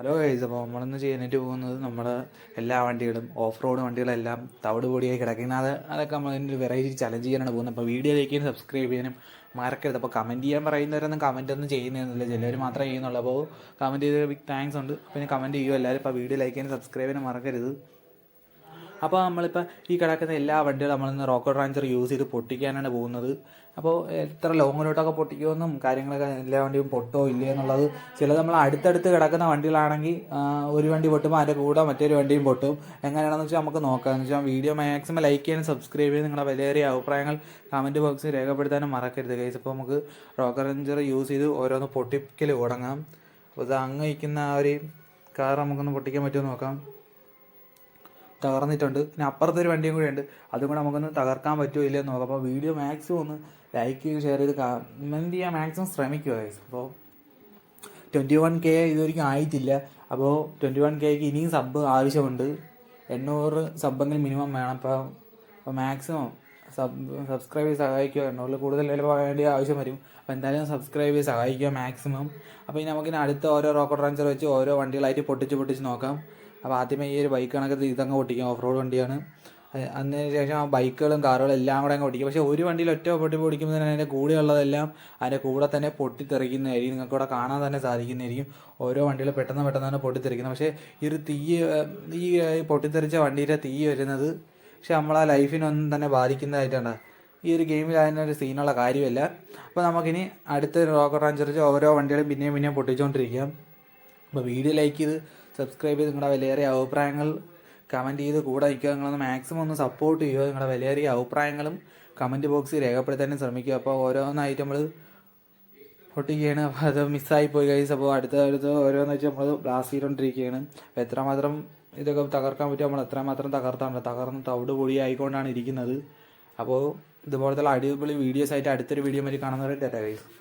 Hello guys അപ്പോൾ നമ്മളിന്ന് ചെയ്യാനായിട്ട് പോകുന്നത് നമ്മുടെ എല്ലാ വണ്ടികളും ഓഫ് റോഡ് വണ്ടികളെല്ലാം തവിട് പൊടിയായി കിടക്കുന്നത് അത് അതൊക്കെ നമ്മൾ അതിന്റെ വെറൈറ്റി ചലഞ്ച് ചെയ്യാനാണ് പോകുന്നത്. അപ്പോൾ വീഡിയോയിലേക്ക് സബ്സ്ക്രൈബ് ചെയ്യാനും മറക്കരുത്. അപ്പോൾ കമന്റ് ചെയ്യാൻ പറയുന്നവരൊന്നും കമന്റ് ഒന്നും ചെയ്യുന്നില്ല ചിലർ മാത്രമേ ചെയ്യുന്നുള്ളൂ. അപ്പോൾ കമന്റ് ചെയ്ത് ബിഗ് താങ്ക്സ് ഉണ്ട്. പിന്നെ കമന്റ് ചെയ്യുമോ എല്ലാവരും. ഇപ്പോൾ വീഡിയോ ലൈക്ക് ചെയ്യാനും സബ്സ്ക്രൈബ് ചെയ്യാനും മറക്കരുത്. അപ്പോൾ നമ്മളിപ്പോൾ ഈ കിടക്കുന്ന എല്ലാ വണ്ടികളും നമ്മളിന്ന് റോക്കറ്റ് റാഞ്ചർ യൂസ് ചെയ്ത് പൊട്ടിക്കാനാണ് പോകുന്നത്. അപ്പോൾ എത്ര ലോങ്ങിലോട്ടൊക്കെ പൊട്ടിക്കുമെന്നും കാര്യങ്ങളൊക്കെ എല്ലാ വണ്ടിയും പൊട്ടോ ഇല്ലേ എന്നുള്ളത് ചില നമ്മൾ അടുത്തടുത്ത് കിടക്കുന്ന വണ്ടികളാണെങ്കിൽ ഒരു വണ്ടി പൊട്ടുമ്പോൾ അതിന്റെ കൂടെ മറ്റൊരു വണ്ടിയും പൊട്ടും. എങ്ങനെയാണെന്ന് വെച്ചാൽ നമുക്ക് നോക്കാം. എന്ന് വെച്ചാൽ വീഡിയോ മാക്സിമം ലൈക്ക് ചെയ്യാനും സബ്സ്ക്രൈബ് ചെയ്യാൻ നിങ്ങളുടെ വലിയ അഭിപ്രായങ്ങൾ കമന്റ് ബോക്സിൽ രേഖപ്പെടുത്താനും മറക്കരുത് കേസ് അപ്പോൾ നമുക്ക് റോക്കറ്റ് റേഞ്ചർ യൂസ് ചെയ്ത് ഓരോന്ന് പൊട്ടിക്കൽ തുടങ്ങാം. അപ്പോൾ ഇത് അങ്ങ് വയ്ക്കുന്ന ആ ഒരു കാർ നമുക്കൊന്ന് പൊട്ടിക്കാൻ പറ്റുമോ നോക്കാം. തകർന്നിട്ടുണ്ട്. പിന്നെ അപ്പുറത്തൊരു വണ്ടിയും കൂടെ ഉണ്ട്. അതും കൂടെ നമുക്കൊന്ന് തകർക്കാൻ പറ്റുമോ ഇല്ലയെന്ന് നോക്കാം. അപ്പോൾ വീഡിയോ മാക്സിമം ഒന്ന് ലൈക്ക് ചെയ്ത് ഷെയർ ചെയ്ത് കമന്റ് ചെയ്യാൻ മാക്സിമം ശ്രമിക്കുക അപ്പോൾ ട്വന്റി വൺ കെ ഇതുവരെയ്ക്കും ആയിട്ടില്ല. അപ്പോൾ ട്വന്റി വൺ കെക്ക് ഇനിയും സബ് ആവശ്യമുണ്ട്. എണ്ണൂറ് സബ്ബെങ്കിലും മിനിമം വേണം. അപ്പോൾ അപ്പോൾ മാക്സിമം സബ് സബ്സ്ക്രൈബ് ചെയ്ത് സഹായിക്കുക. എണ്ണൂറിൽ കൂടുതൽ ചിലപ്പോൾ വേണ്ടി ആവശ്യം വരും. അപ്പോൾ എന്തായാലും സബ്സ്ക്രൈബ് ചെയ്ത് സഹായിക്കുക മാക്സിമം അപ്പോൾ ഇനി നമുക്കിനി അടുത്ത ഓരോ റോക്കറ്റ് റഞ്ചർ വെച്ച് ഓരോ വണ്ടികളായിട്ട് പൊട്ടിച്ച് പൊട്ടിച്ച് നോക്കാം. അപ്പോൾ ആദ്യമേ ഈ ഒരു ബൈക്ക് കണക്ക് ഇതങ്ങ് ഓടിക്കും ഓഫ് റോഡ് വണ്ടിയാണ്. അത് അതിന് ശേഷം ആ ബൈക്കുകളും കാറുകളും എല്ലാം കൂടെ അങ്ങ് ഓടിക്കും. പക്ഷേ ഒരു വണ്ടിയിൽ ഒറ്റ പൊട്ടി പൊടിക്കുമ്പോൾ തന്നെ അതിന്റെ കൂടെയുള്ളതെല്ലാം അതിന്റെ കൂടെ തന്നെ പൊട്ടിത്തെറിക്കുന്നതായിരിക്കും. നിങ്ങൾക്ക് ഇവിടെ കാണാൻ തന്നെ സാധിക്കുന്നതായിരിക്കും. ഓരോ വണ്ടികളും പെട്ടെന്ന് പെട്ടെന്ന് തന്നെ പൊട്ടിത്തെറിക്കുന്നത്. പക്ഷേ ഈ ഒരു തീ ഈ പൊട്ടിത്തെറിച്ച വണ്ടിയുടെ തീ വരുന്നത് പക്ഷെ നമ്മളെ ലൈഫിനൊന്നും തന്നെ ബാധിക്കുന്നതായിട്ടാണ്. ഈ ഒരു ഗെയിമിൽ അതിനൊരു സീനുള്ള കാര്യമല്ല. അപ്പോൾ നമുക്കിനി അടുത്ത റോക്കറ്റ് റഞ്ചറിച്ച് ഓരോ വണ്ടികളും പിന്നെയും പിന്നെയും പൊട്ടിച്ചുകൊണ്ടിരിക്കാം അപ്പോൾ വീഡിയോ ലൈക്ക് ചെയ്ത് സബ്സ്ക്രൈബ് ചെയ്ത് നിങ്ങളുടെ വിലയേറിയ അഭിപ്രായങ്ങൾ കമന്റ് ചെയ്ത് കൂടെ നിൽക്കുക. നിങ്ങളൊന്ന് മാക്സിമം ഒന്ന് സപ്പോർട്ട് ചെയ്യുക. നിങ്ങളുടെ വിലയേറിയ അഭിപ്രായങ്ങളും കമന്റ് ബോക്സിൽ രേഖപ്പെടുത്താനും ശ്രമിക്കുക. അപ്പോൾ ഓരോന്നായിട്ട് നമ്മൾ പൊട്ടിക്കുകയാണ്. അപ്പോൾ അത് മിസ്സായി പോയി കൈസ് അപ്പോൾ അടുത്ത അടുത്ത ഓരോന്ന് വെച്ച് നമ്മൾ ബ്ലാസ്റ്റ് ചെയ്തുകൊണ്ടിരിക്കുകയാണ് അപ്പോൾ എത്രമാത്രം ഇതൊക്കെ തകർക്കാൻ പറ്റും നമ്മൾ എത്രമാത്രം തകർത്താണ് തകർന്ന് തവിട് പൊടിയായിക്കൊണ്ടാണ് ഇരിക്കുന്നത്. അപ്പോൾ ഇതുപോലത്തെ അടിപൊളി വീഡിയോസ് ആയിട്ട് അടുത്തൊരു വീഡിയോ മതി കാണുന്നവരെ ടാറ്റ കൈസ്